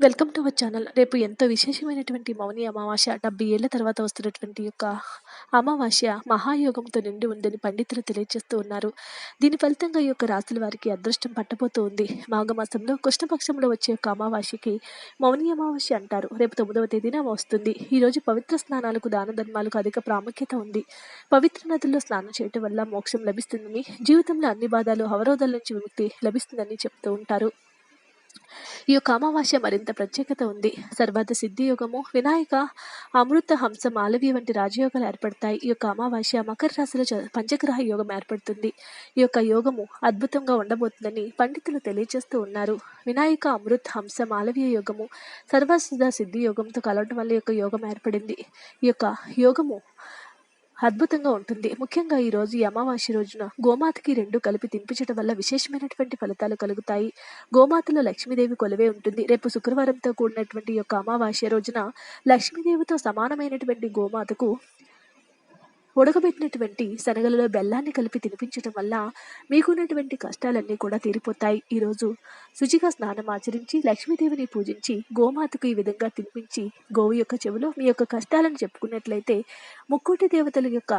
Welcome to our channel రేపు ఎంతో విశేషమైనటువంటి మౌని అమావాస్య. డెబ్బై ఏళ్ళ తర్వాత వస్తున్నటువంటి యొక్క అమావాస్య మహాయోగంతో నిండి ఉందని పండితులు తెలియజేస్తూ ఉన్నారు. దీని ఫలితంగా ఈ యొక్క రాశుల వారికి అదృష్టం పట్టబోతూ ఉంది. మాఘమాసంలో కృష్ణపక్షంలో వచ్చే యొక్క అమావాస్యకి మౌని అమావాస్య అంటారు. రేపు తొమ్మిదవ తేదీన వస్తుంది. ఈరోజు పవిత్ర స్నానాలకు దాన ధర్మాలకు అధిక ప్రాముఖ్యత ఉంది. పవిత్ర నదుల్లో స్నానం చేయటం వల్ల మోక్షం లభిస్తుందని జీవితంలో అన్ని బాధలు అవరోధాల నుంచి విముక్తి లభిస్తుందని చెప్తూ ఉంటారు. ఈ యొక్క అమావాస్య మరింత ప్రత్యేకత ఉంది. సర్వార్థ సిద్ధి యోగము వినాయక అమృత హంస మాలవి వంటి రాజయోగాలు ఏర్పడతాయి. ఈ యొక్క అమావాస్య మకర రాశిలో చ- పంచగ్రహ యోగం ఏర్పడుతుంది. ఈ యొక్క యోగము అద్భుతంగా ఉండబోతుందని పండితులు తెలియజేస్తూ ఉన్నారు. వినాయక అమృత్ హంస మాలవీయ యోగము సర్వసిద్ధ సిద్ధి యోగంతో కలవడం వల్ల యొక్క యోగం ఏర్పడింది. ఈ యొక్క యోగము అద్భుతంగా ఉంటుంది. ముఖ్యంగా ఈ రోజు ఈ అమావాస్య రోజున గోమాతకి రెండు కలిపి తినిపించడం వల్ల విశేషమైనటువంటి ఫలితాలు కలుగుతాయి. గోమాతలో లక్ష్మీదేవి కొలువే ఉంటుంది. రేపు శుక్రవారంతో కూడినటువంటి యొక్క అమావాస్య రోజున లక్ష్మీదేవితో సమానమైనటువంటి గోమాతకు ఉడకబెట్టినటువంటి శనగలలో బెల్లాన్ని కలిపి తినిపించడం వల్ల మీకున్నటువంటి కష్టాలన్నీ కూడా తీరిపోతాయి. ఈరోజు శుచిగా స్నానం ఆచరించి లక్ష్మీదేవిని పూజించి గోమాతకు ఈ విధంగా తినిపించి గోవు యొక్క చెవిలో మీ యొక్క కష్టాలను చెప్పుకున్నట్లయితే ముక్కోటి దేవతల యొక్క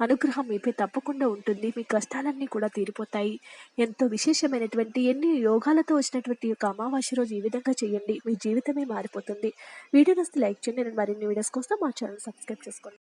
అనుగ్రహం మీపై తప్పకుండా ఉంటుంది. మీ కష్టాలన్నీ కూడా తీరిపోతాయి. ఎంతో విశేషమైనటువంటి ఎన్ని యోగాలతో వచ్చినటువంటి యొక్క అమావాస్య రోజు ఈ విధంగా చేయండి. మీ జీవితమే మారిపోతుంది. వీడియో నస్తే లైక్ చేయండి. నేను మరిన్ని వీడియోస్ కోసం మా ఛానల్ సబ్స్క్రైబ్ చేసుకోండి.